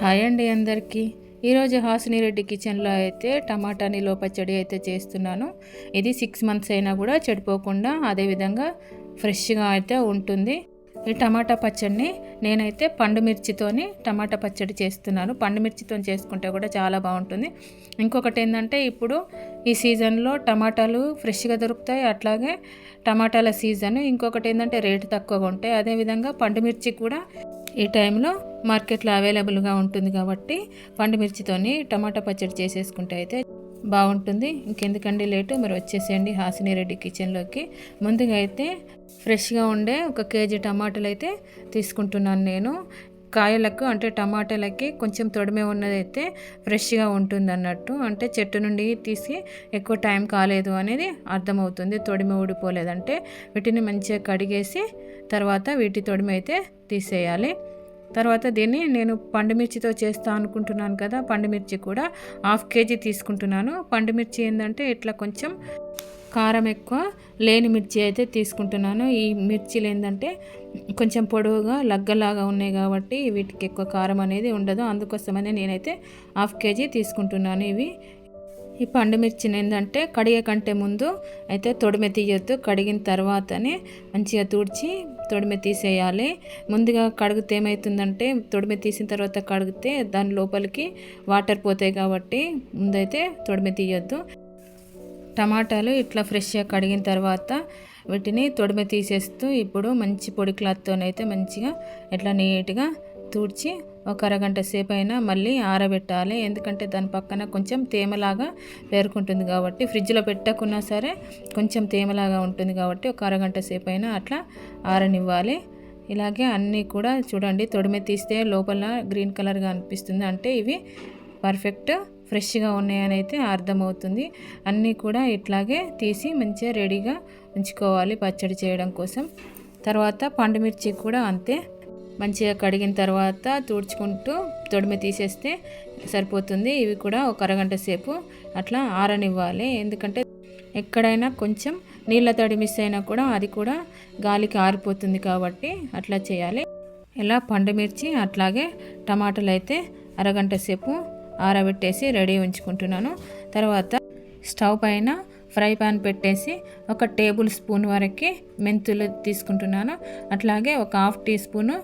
Hi అండి అందరికీ. ఈరోజు హాసిని రెడ్డి కిచెన్లో అయితే టమాటా నిలో పచ్చడి అయితే చేస్తున్నాను. ఇది సిక్స్ మంత్స్ అయినా కూడా చెడిపోకుండా అదేవిధంగా ఫ్రెష్గా అయితే ఉంటుంది. ఈ టమాటా పచ్చడిని నేనైతే పండు మిర్చితోని టమాటా పచ్చడి చేస్తున్నాను. పండు మిర్చితో చేసుకుంటే కూడా చాలా బాగుంటుంది. ఇంకొకటి ఏంటంటే ఇప్పుడు ఈ సీజన్లో టమాటాలు ఫ్రెష్గా దొరుకుతాయి. అట్లాగే టమాటాల సీజన్ ఇంకొకటి ఏంటంటే రేటు తక్కువగా ఉంటాయి. అదేవిధంగా పండు మిర్చి కూడా ఈ టైంలో మార్కెట్లో అవైలబుల్గా ఉంటుంది కాబట్టి పండుమిర్చితోని టమాటా పచ్చడి చేసేసుకుంటే అయితే బాగుంటుంది. ఇంకెందుకండి లేటు? మరి వచ్చేసేయండి హాసిని రెడ్డి కిచెన్లోకి. ముందుగా అయితే ఫ్రెష్గా ఉండే ఒక కేజీ టమాటాలు అయితే తీసుకుంటున్నాను నేను. కాయలకు అంటే టమాటాలకి కొంచెం తొడిమే ఉన్నదైతే ఫ్రెష్గా ఉంటుంది అన్నట్టు అంటే చెట్టు నుండి తీసి ఎక్కువ టైం కాలేదు అనేది అర్థమవుతుంది. తొడిమే ఊడిపోలేదంటే వీటిని మంచిగా కడిగేసి తర్వాత వీటి తొడిమే అయితే తీసేయాలి. తర్వాత దీన్ని నేను పండుమిర్చితో చేస్తా అనుకుంటున్నాను కదా పండుమిర్చి కూడా హాఫ్ కేజీ తీసుకుంటున్నాను. పండుమిర్చి ఏంటంటే ఇట్లా కొంచెం కారం ఎక్కువ లేని మిర్చి అయితే తీసుకుంటున్నాను. ఈ మిర్చిలు ఏంటంటే కొంచెం పొడవుగా లగ్గలాగా ఉన్నాయి కాబట్టి వీటికి ఎక్కువ కారం అనేది ఉండదు. అందుకోసమనే నేనైతే హాఫ్ కేజీ తీసుకుంటున్నాను ఇవి. ఈ పండుమిర్చిని ఏంటంటే కడిగే కంటే ముందు అయితే తొడిమె తీయొద్దు. కడిగిన తర్వాతనే మంచిగా తుడిచి తొడిమె తీసేయాలి. ముందుగా కడిగితే ఏమవుతుందంటే తొడిమె తీసిన తర్వాత కడిగితే దాని లోపలికి వాటర్ పోతాయి కాబట్టి ముందైతే తొడిమె తీయొద్దు. టమాటాలు ఇట్లా ఫ్రెష్గా కడిగిన తర్వాత వీటిని తొడిమె తీసేస్తూ ఇప్పుడు మంచి పొడి క్లాత్తోనైతే మంచిగా ఇట్లా నీట్గా తుడిచి ఒక అరగంట సేపు అయినా మళ్ళీ ఆరబెట్టాలి. ఎందుకంటే దాని పక్కన కొంచెం తేమలాగా పేరుకుంటుంది కాబట్టి ఫ్రిడ్జ్లో పెట్టకున్నా సరే కొంచెం తేమలాగా ఉంటుంది కాబట్టి ఒక అరగంట సేపు అయినా అట్లా ఆరనివ్వాలి. ఇలాగే అన్నీ కూడా చూడండి తొడిమే తీస్తే లోపల గ్రీన్ కలర్గా అనిపిస్తుంది. అంటే ఇవి పర్ఫెక్ట్ ఫ్రెష్గా ఉన్నాయని అయితే అర్థమవుతుంది. అన్నీ కూడా ఇట్లాగే తీసి మంచిగా రెడీగా ఉంచుకోవాలి పచ్చడి చేయడం కోసం. తర్వాత పండుమిర్చి కూడా అంతే. మంచిగా కడిగిన తర్వాత తుడుచుకుంటూ తొడిమి తీసేస్తే సరిపోతుంది. ఇవి కూడా ఒక అరగంట సేపు అట్లా ఆరనివ్వాలి. ఎందుకంటే ఎక్కడైనా కొంచెం నీళ్ళ తడి మిస్ అయినా కూడా అది కూడా గాలికి ఆరిపోతుంది కాబట్టి అట్లా చేయాలి. ఇలా పండుమిర్చి అట్లాగే టమాటాలు అయితే అరగంట సేపు ఆరబెట్టేసి రెడీ ఉంచుకుంటున్నాను. తర్వాత స్టవ్ పైన ఫ్రై పాన్ పెట్టేసి ఒక టేబుల్ స్పూన్ వరకు మెంతులు తీసుకుంటున్నాను. అట్లాగే ఒక హాఫ్ టీ స్పూను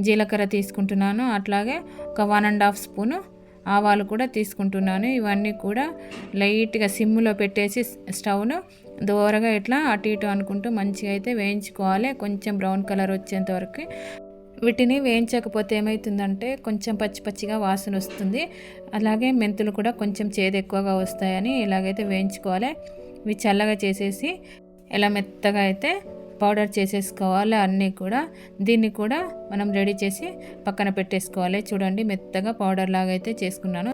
జీలకర్ర తీసుకుంటున్నాను అట్లాగే ఒక వన్ అండ్ హాఫ్ స్పూను ఆవాలు కూడా తీసుకుంటున్నాను. ఇవన్నీ కూడా లైట్గా సిమ్లో పెట్టేసి స్టవ్ను దూరగా ఇట్లా అటు ఇటు అనుకుంటూ మంచిగా అయితే వేయించుకోవాలి. కొంచెం బ్రౌన్ కలర్ వచ్చేంత వరకు. వీటిని వేయించకపోతే ఏమవుతుందంటే కొంచెం పచ్చి పచ్చిగా వాసన వస్తుంది. అలాగే మెంతులు కూడా కొంచెం చేదు ఎక్కువగా వస్తాయని ఇలాగైతే వేయించుకోవాలి. ఇవి చల్లగా చేసేసి ఇలా మెత్తగా అయితే పౌడర్ చేసేసుకోవాలి అన్నీ కూడా దీన్ని కూడా మనం రెడీ చేసి పక్కన పెట్టేసుకోవాలి. చూడండి మెత్తగా పౌడర్ లాగా అయితే చేసుకున్నాను.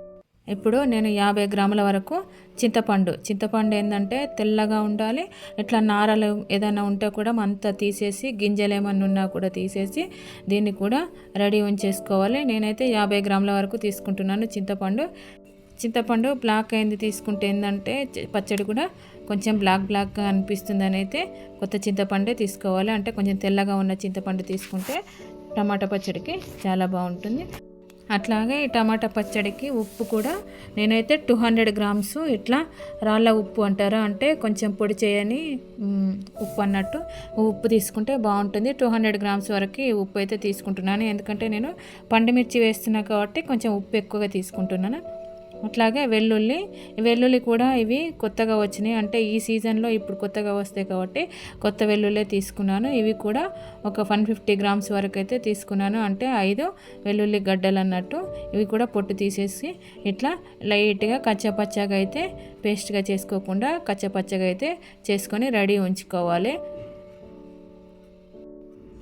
ఇప్పుడు నేను యాభై గ్రాముల వరకు చింతపండు. చింతపండు ఏంటంటే తెల్లగా ఉండాలి. ఇట్లా నారలు ఏదైనా ఉంటే కూడా అంతా తీసేసి గింజలు ఏమన్నా ఉన్నా కూడా తీసేసి దీన్ని కూడా రెడీ ఉంచేసుకోవాలి. నేనైతే యాభై గ్రాముల వరకు తీసుకుంటున్నాను చింతపండు. చింతపండు బ్లాక్ అయింది తీసుకుంటే ఏంటంటే పచ్చడి కూడా కొంచెం బ్లాక్ బ్లాక్గా అనిపిస్తుంది అని అయితే కొత్త చింతపండే తీసుకోవాలి. అంటే కొంచెం తెల్లగా ఉన్న చింతపండు తీసుకుంటే టమాటా పచ్చడికి చాలా బాగుంటుంది. అట్లాగే ఈ టమాటా పచ్చడికి ఉప్పు కూడా నేనైతే టూ హండ్రెడ్ గ్రామ్స్ ఇట్లా రాళ్ళ ఉప్పు అంటారా? అంటే కొంచెం పొడి చేయని ఉప్పు అన్నట్టు ఉప్పు తీసుకుంటే బాగుంటుంది. టూ హండ్రెడ్ గ్రామ్స్ వరకు ఉప్పు అయితే తీసుకుంటున్నాను. ఎందుకంటే నేను పండుమిర్చి వేస్తున్నా కాబట్టి కొంచెం ఉప్పు ఎక్కువగా తీసుకుంటున్నాను. అట్లాగే వెల్లుల్లి వెల్లుల్లి కూడా ఇవి కొత్తగా వచ్చినాయి. అంటే ఈ సీజన్లో ఇప్పుడు కొత్తగా వస్తాయి కాబట్టి కొత్త వెల్లుల్లి తీసుకున్నాను. ఇవి కూడా ఒక వన్ ఫిఫ్టీ గ్రామ్స్ వరకు అయితే తీసుకున్నాను. అంటే ఐదు వెల్లుల్లి గడ్డలు అన్నట్టు ఇవి కూడా పొట్టు తీసేసి ఇట్లా లైట్గా కచ్చపచ్చగా అయితే పేస్ట్గా చేసుకోకుండా కచ్చపచ్చగా అయితే చేసుకొని రెడీ ఉంచుకోవాలి.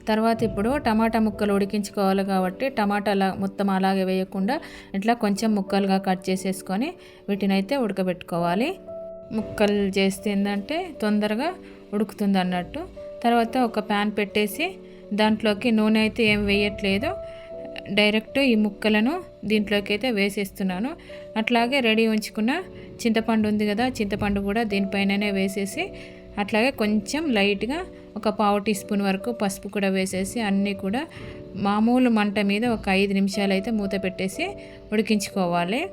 తర్వాత ఇప్పుడు టమాటా ముక్కలు ఉడికించుకోవాలి కాబట్టి టమాటాల మొత్తం అలాగే వేయకుండా ఇట్లా కొంచెం ముక్కలుగా కట్ చేసేసుకొని వీటిని అయితే ఉడకబెట్టుకోవాలి. ముక్కలు చేస్తే ఏంటంటే తొందరగా ఉడుకుతుంది అన్నట్టు. తర్వాత ఒక ప్యాన్ పెట్టేసి దాంట్లోకి నూనె అయితే ఏం వేయట్లేదు. డైరెక్ట్ ఈ ముక్కలను దీంట్లోకి అయితే వేసేస్తున్నాను. అట్లాగే రెడీ ఉంచుకున్న చింతపండు ఉంది కదా చింతపండు కూడా దీనిపైననే వేసేసి అట్లాగే కొంచెం లైట్గా ఒక పావు టీ స్పూన్ వరకు పసుపు కూడా వేసేసి అన్నీ కూడా మామూలు మంట మీద ఒక ఐదు నిమిషాలు అయితే మూత పెట్టేసి ఉడికించుకోవాలి.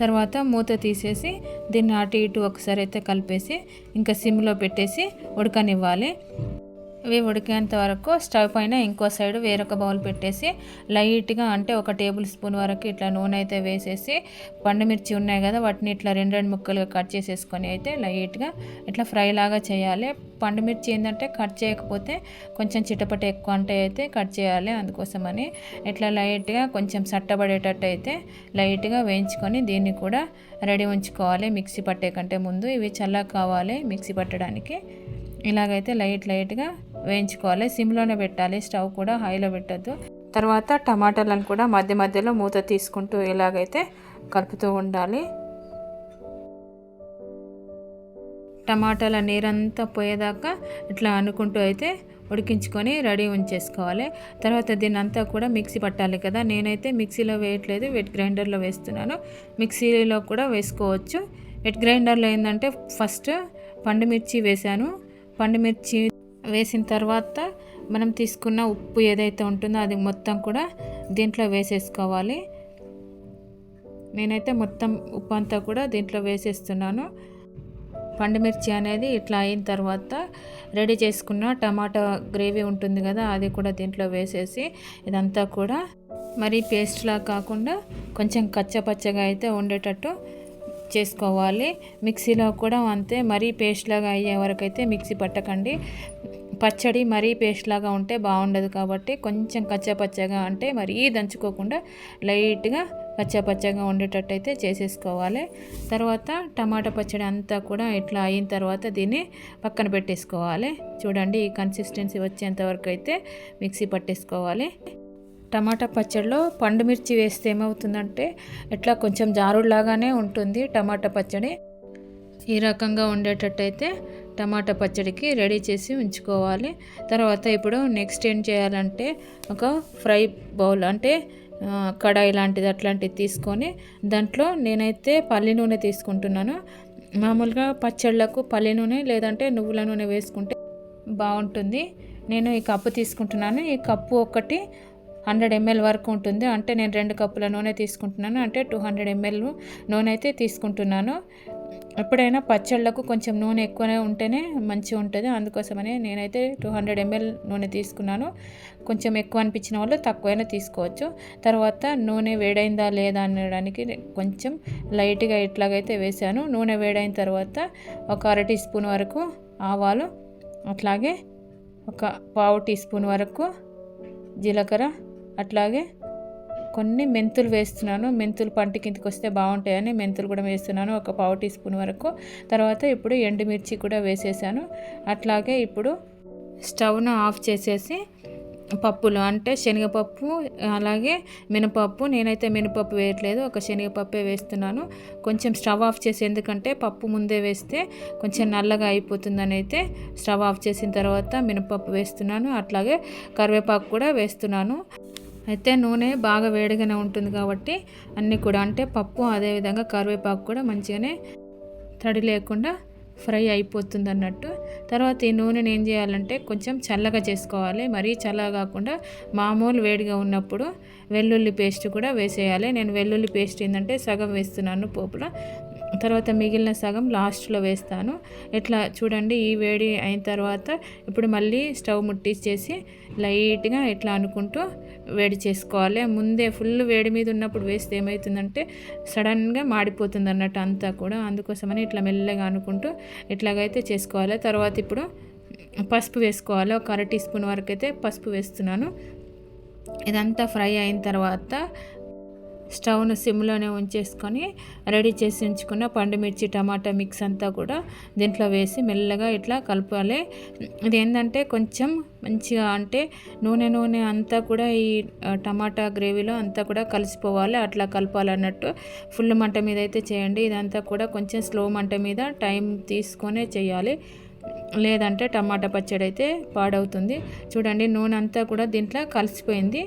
తర్వాత మూత తీసేసి దీన్ని అటు ఇటు ఒకసారి అయితే కలిపేసి ఇంకా సిమ్లో పెట్టేసి ఉడకనివ్వాలి. ఇవి ఉడికేంత వరకు స్టవ్ పైన ఇంకో సైడ్ వేరొక బౌల్ పెట్టేసి లైట్గా అంటే ఒక టేబుల్ స్పూన్ వరకు ఇట్లా నూనె అయితే వేసేసి పండుమిర్చి ఉన్నాయి కదా వాటిని ఇట్లా రెండు రెండు ముక్కలుగా కట్ చేసేసుకొని అయితే లైట్గా ఇట్లా ఫ్రై లాగా చేయాలి. పండుమిర్చి ఏంటంటే కట్ చేయకపోతే కొంచెం చిటపట ఎక్కువ అంటే అయితే కట్ చేయాలి అందుకోసమని ఇట్లా లైట్గా కొంచెం సట్టబడేటట్టు అయితే లైట్గా వేయించుకొని దీన్ని కూడా రెడీ ఉంచుకోవాలి మిక్సీ పట్టే కంటే ముందు. ఇవి చల్లగా కావాలి మిక్సీ పట్టడానికి. ఇలాగైతే లైట్ లైట్గా వేయించుకోవాలి సిమ్లోనే పెట్టాలి స్టవ్ కూడా హైలో పెట్టద్దు. తర్వాత టమాటాలను కూడా మధ్య మధ్యలో మూత తీసుకుంటూ ఇలాగైతే కలుపుతూ ఉండాలి. టమాటాల నీరంతా పోయేదాకా ఇట్లా అనుకుంటూ అయితే ఉడికించుకొని రెడీ ఉంచేసుకోవాలి. తర్వాత దీని అంతా కూడా మిక్సీ పట్టాలి కదా నేనైతే మిక్సీలో వేయట్లేదు వెట్ గ్రైండర్లో వేస్తున్నాను. మిక్సీలో కూడా వేసుకోవచ్చు. వెట్ గ్రైండర్లో ఏంటంటే ఫస్ట్ పండుమిర్చి వేశాను. పండుమిర్చి వేసిన తర్వాత మనం తీసుకున్న ఉప్పు ఏదైతే ఉంటుందో అది మొత్తం కూడా దీంట్లో వేసేసుకోవాలి. నేనైతే మొత్తం ఉప్పు అంతా కూడా దీంట్లో వేసేస్తున్నాను. పండుమిర్చి అనేది ఇట్లా అయిన తర్వాత రెడీ చేసుకున్న టమాటా గ్రేవీ ఉంటుంది కదా అది కూడా దీంట్లో వేసేసి ఇదంతా కూడా మరీ పేస్ట్లా కాకుండా కొంచెం కచ్చపచ్చగా అయితే ఉండేటట్టు చేసుకోవాలి. మిక్సీలో కూడా అంతే మరీ పేస్ట్లాగా అయ్యే వరకు అయితే మిక్సీ పట్టకండి. పచ్చడి మరీ పేస్ట్ లాగా ఉంటే బాగుండదు కాబట్టి కొంచెం కచ్చపచ్చగా అంటే మరీ దంచుకోకుండా లైట్గా పచ్చపచ్చగా ఉండేటట్టు అయితే చేసేసుకోవాలి. తర్వాత టమాటా పచ్చడి అంతా కూడా ఇట్లా అయిన తర్వాత దీన్ని పక్కన పెట్టేసుకోవాలి. చూడండి ఈ కన్సిస్టెన్సీ వచ్చేంత వరకు అయితే మిక్సీ పట్టేసుకోవాలి. టమాటా పచ్చడిలో పండు మిర్చి వేస్తే ఏమవుతుందంటే ఇట్లా కొంచెం జారుడులాగానే ఉంటుంది టమాటా పచ్చడి. ఈ రకంగా ఉండేటట్టయితే టమాటా పచ్చడికి రెడీ చేసి ఉంచుకోవాలి. తర్వాత ఇప్పుడు నెక్స్ట్ ఏం చేయాలంటే ఒక ఫ్రై బౌల్ అంటే కడాయి లాంటిది అట్లాంటిది తీసుకొని దాంట్లో నేనైతే పల్లి నూనె తీసుకుంటున్నాను. మామూలుగా పచ్చళ్ళకు పల్లి నూనె లేదంటే నువ్వుల నూనె వేసుకుంటే బాగుంటుంది. నేను ఈ కప్పు తీసుకుంటున్నాను. ఈ కప్పు ఒకటి హండ్రెడ్ ఎంఎల్ వరకు ఉంటుంది. అంటే నేను రెండు కప్పుల నూనె తీసుకుంటున్నాను. అంటే టూ హండ్రెడ్ ఎంఎల్ నూనె అయితే తీసుకుంటున్నాను. ఎప్పుడైనా పచ్చళ్ళకు కొంచెం నూనె ఎక్కువనే ఉంటేనే మంచిగా ఉంటుంది. అందుకోసమని నేనైతే టూ హండ్రెడ్ ఎంఎల్ నూనె తీసుకున్నాను. కొంచెం ఎక్కువ అనిపించిన వాళ్ళు తక్కువైనా తీసుకోవచ్చు. తర్వాత నూనె వేడైందా లేదా అనడానికి కొంచెం లైట్గా ఇట్లాగైతే వేసాను. నూనె వేడైన తర్వాత ఒక అర టీ స్పూన్ వరకు ఆవాలు అట్లాగే ఒక పావు టీ స్పూన్ వరకు జీలకర్ర అట్లాగే కొన్ని మెంతులు వేస్తున్నాను. మెంతులు పంట కిందకి వస్తే బాగుంటాయని మెంతులు కూడా వేస్తున్నాను. ఒక పావు టీ స్పూన్ వరకు. తర్వాత ఇప్పుడు ఎండుమిర్చి కూడా వేసేసాను. అట్లాగే ఇప్పుడు స్టవ్ను ఆఫ్ చేసేసి పప్పులు అంటే శనగపప్పు అలాగే మినపప్పు. నేనైతే మినపప్పు వేయట్లేదు. ఒక శనగపప్పే వేస్తున్నాను. కొంచెం స్టవ్ ఆఫ్ చేసి ఎందుకంటే పప్పు ముందే వేస్తే కొంచెం నల్లగా అయిపోతుందని అయితే స్టవ్ ఆఫ్ చేసిన తర్వాత మినపప్పు వేస్తున్నాను. అట్లాగే కరివేపాకు కూడా వేస్తున్నాను. అయితే నూనె బాగా వేడిగానే ఉంటుంది కాబట్టి అన్నీ కూడా అంటే పప్పు అదేవిధంగా కరివేపాకు కూడా మంచిగానే తడి లేకుండా ఫ్రై అయిపోతుంది అన్నట్టు. తర్వాత ఈ నూనెని ఏం చేయాలంటే కొంచెం చల్లగా చేసుకోవాలి. మరీ చల్లగా కాకుండా మామూలు వేడిగా ఉన్నప్పుడు వెల్లుల్లి పేస్ట్ కూడా వేసేయాలి. నేను వెల్లుల్లి పేస్ట్ ఏంటంటే సగం వేస్తున్నాను పోపులో. తర్వాత మిగిలిన సగం లాస్ట్లో వేస్తాను. ఇట్లా చూడండి ఈ వేడి అయిన తర్వాత ఇప్పుడు మళ్ళీ స్టవ్ ముట్టించేసి లైట్గా ఇట్లా అనుకుంటూ వేడి చేసుకోవాలి. ముందే ఫుల్ వేడి మీద ఉన్నప్పుడు వేస్తే ఏమవుతుందంటే సడన్గా మాడిపోతుంది అన్నట్టు అంతా కూడా. అందుకోసమని ఇట్లా మెల్లగా అనుకుంటూ ఇట్లాగైతే చేసుకోవాలి. తర్వాత ఇప్పుడు పసుపు వేసుకోవాలి. ఒక అర టీ స్పూన్ వరకు అయితే పసుపు వేస్తున్నాను. ఇదంతా ఫ్రై అయిన తర్వాత స్టవ్ను సిమ్లోనే ఉంచేసుకొని రెడీ చేసి ఉంచుకున్న పండుమిర్చి టమాటా మిక్స్ అంతా కూడా దీంట్లో వేసి మెల్లగా ఇట్లా కలపాలి. ఇది ఏంటంటే కొంచెం మంచిగా అంటే నూనె నూనె అంతా కూడా ఈ టమాటా గ్రేవీలో అంతా కూడా కలిసిపోవాలి అట్లా కలపాలన్నట్టు. ఫుల్ మంట మీద అయితే చేయండి. ఇదంతా కూడా కొంచెం స్లో మంట మీద టైం తీసుకొనే చేయాలి. లేదంటే టమాటా పచ్చడి అయితే పాడవుతుంది. చూడండి నూనె అంతా కూడా దీంట్లో కలిసిపోయింది.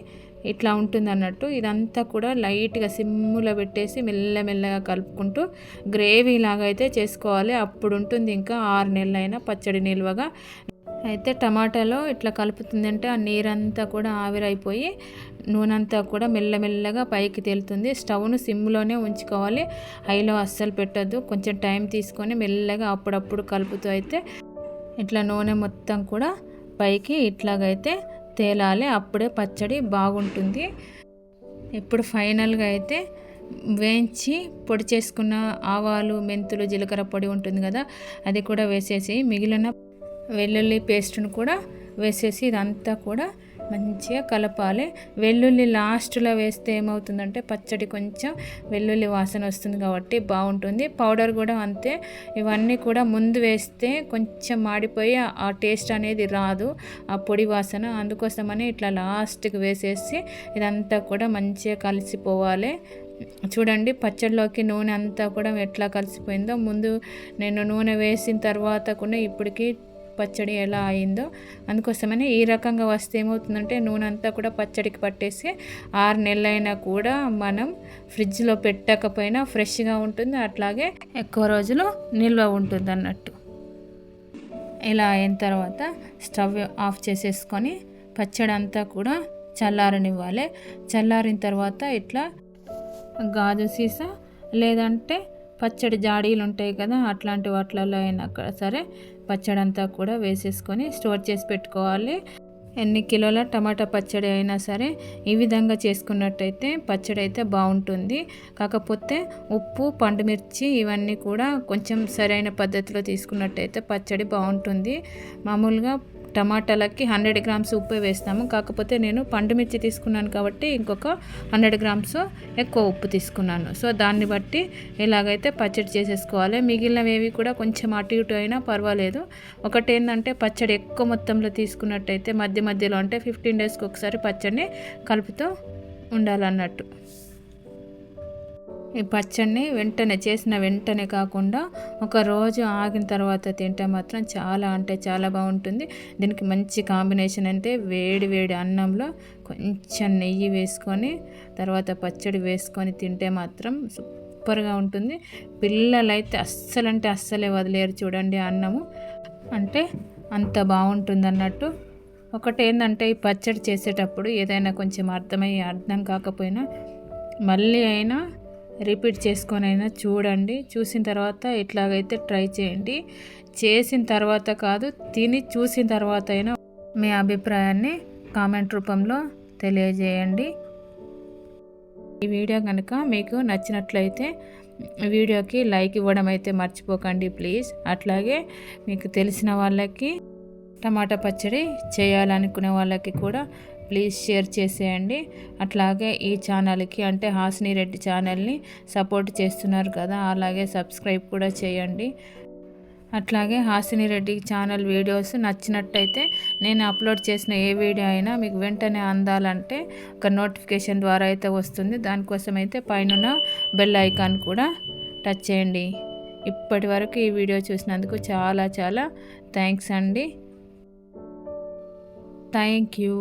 ఇట్లా ఉంటుంది అన్నట్టు ఇదంతా కూడా లైట్గా సిమ్ములో పెట్టేసి మెల్లమెల్లగా కలుపుకుంటూ గ్రేవీ లాగా అయితే చేసుకోవాలి. అప్పుడు ఉంటుంది ఇంకా ఆరు నెలలైనా పచ్చడి నిల్వగా. అయితే టమాటాలో ఇట్లా కలుపుతుందంటే ఆ నీరంతా కూడా ఆవిరైపోయి నూనెంతా కూడా మెల్లమెల్లగా పైకి తేలుతుంది. స్టవ్ను సిమ్లోనే ఉంచుకోవాలి. హైలో అస్సలు పెట్టద్దు. కొంచెం టైం తీసుకొని మెల్లగా అప్పుడప్పుడు కలుపుతూ అయితే ఇట్లా నూనె మొత్తం కూడా పైకి ఇట్లాగైతే తేలాలి అప్పుడే పచ్చడి బాగుంటుంది. ఇప్పుడు ఫైనల్గా అయితే వేయించి పొడి చేసుకున్న ఆవాలు మెంతులు జీలకర్ర పొడి ఉంటుంది కదా అది కూడా వేసేసి మిగిలిన వెల్లుల్లి పేస్ట్ను కూడా వేసేసి ఇదంతా కూడా మంచిగా కలపాలి. వెల్లుల్లి లాస్ట్లో వేస్తే ఏమవుతుందంటే పచ్చడి కొంచెం వెల్లుల్లి వాసన వస్తుంది కాబట్టి బాగుంటుంది. పౌడర్ కూడా అంతే. ఇవన్నీ కూడా ముందు వేస్తే కొంచెం మాడిపోయి ఆ టేస్ట్ అనేది రాదు. ఆ పొడి వాసన అందుకోసమని ఇట్లా లాస్ట్కి వేసేసి ఇదంతా కూడా మంచిగా కలిసిపోవాలి. చూడండి పచ్చడిలోకి నూనె అంతా కూడా ఎట్లా కలిసిపోయిందో. ముందు నేను నూనె వేసిన తర్వాత కూడా ఇప్పటికి పచ్చడి ఎలా అయిందో అందుకోసమని ఈ రకంగా వస్తే ఏమవుతుందంటే నూనె అంతా కూడా పచ్చడికి పట్టేసి ఆరు నెలలైనా కూడా మనం ఫ్రిడ్జ్లో పెట్టకపోయినా ఫ్రెష్గా ఉంటుంది. అట్లాగే ఎక్కువ రోజులు నిల్వ ఉంటుంది అన్నట్టు. ఇలా అయిన తర్వాత స్టవ్ ఆఫ్ చేసేసుకొని పచ్చడి అంతా కూడా చల్లారనివ్వాలి. చల్లారిన తర్వాత ఇట్లా గాజు సీసా లేదంటే పచ్చడి జాడీలు ఉంటాయి కదా అట్లాంటి వాటిలలో అయినా సరే పచ్చడి అంతా కూడా వేసేసుకొని స్టోర్ చేసి పెట్టుకోవాలి. ఎన్ని కిలోల టమాటా పచ్చడి అయినా సరే ఈ విధంగా చేసుకున్నట్టయితే పచ్చడి అయితే బాగుంటుంది. కాకపోతే ఉప్పు పండుమిర్చి ఇవన్నీ కూడా కొంచెం సరైన పద్ధతిలో తీసుకున్నట్టయితే పచ్చడి బాగుంటుంది. మామూలుగా టమాటాలకి హండ్రెడ్ గ్రామ్స్ ఉప్పు వేస్తాము. కాకపోతే నేను పండు మిర్చి తీసుకున్నాను కాబట్టి ఇంకొక హండ్రెడ్ గ్రామ్స్ ఎక్కువ ఉప్పు తీసుకున్నాను. సో దాన్ని బట్టి ఇలాగైతే పచ్చడి చేసేసుకోవాలి. మిగిలినవి కూడా కొంచెం అటు ఇటు అయినా పర్వాలేదు. ఒకటి ఏంటంటే పచ్చడి ఎక్కువ మొత్తంలో తీసుకున్నట్టయితే మధ్య మధ్యలో అంటే ఫిఫ్టీన్ డేస్కి ఒకసారి పచ్చడిని కలుపుతూ ఉండాలన్నట్టు. ఈ పచ్చడిని వెంటనే చేసిన వెంటనే కాకుండా ఒక రోజు ఆగిన తర్వాత తింటే మాత్రం చాలా అంటే చాలా బాగుంటుంది. దీనికి మంచి కాంబినేషన్ అంటే వేడి వేడి అన్నంలో కొంచెం నెయ్యి వేసుకొని తర్వాత పచ్చడి వేసుకొని తింటే మాత్రం సూపర్గా ఉంటుంది. పిల్లలైతే అస్సలు అంటే అస్సలే వదిలేరు చూడండి అన్నము. అంటే అంత బాగుంటుంది అన్నట్టు ఒకటి ఏంటంటే ఈ పచ్చడి చేసేటప్పుడు ఏదైనా కొంచెం అర్థమయ్యి అర్థం కాకపోయినా మళ్ళీ అయినా రిపీట్ చేసుకొని అయినా చూడండి. చూసిన తర్వాత ఇట్లాగైతే ట్రై చేయండి. చేసిన తర్వాత కాదు తిని చూసిన తర్వాత అయినా మీ అభిప్రాయాన్ని కామెంట్ రూపంలో తెలియజేయండి. ఈ వీడియో కనుక మీకు నచ్చినట్లయితే వీడియోకి లైక్ ఇవ్వడం అయితే మర్చిపోకండి ప్లీజ్. అట్లాగే మీకు తెలిసిన వాళ్ళకి టమాటా పచ్చడి చేయాలనుకునే వాళ్ళకి కూడా ప్లీజ్ షేర్ చేసేయండి. అట్లాగే ఈ ఛానల్కి అంటే హాసిని రెడ్డి ఛానల్ని సపోర్ట్ చేస్తున్నారు కదా అలాగే సబ్స్క్రైబ్ కూడా చేయండి. అట్లాగే హాసిని రెడ్డి ఛానల్ వీడియోస్ నచ్చినట్టయితే నేను అప్లోడ్ చేసిన ఏ వీడియో అయినా మీకు వెంటనే అందాలంటే ఒక నోటిఫికేషన్ ద్వారా అయితే వస్తుంది. దానికోసం అయితే పైన బెల్ ఐకాన్ కూడా టచ్ చేయండి. ఇప్పటి వరకు ఈ వీడియో చూసినందుకు చాలా చాలా థ్యాంక్స్ అండి. Thank you.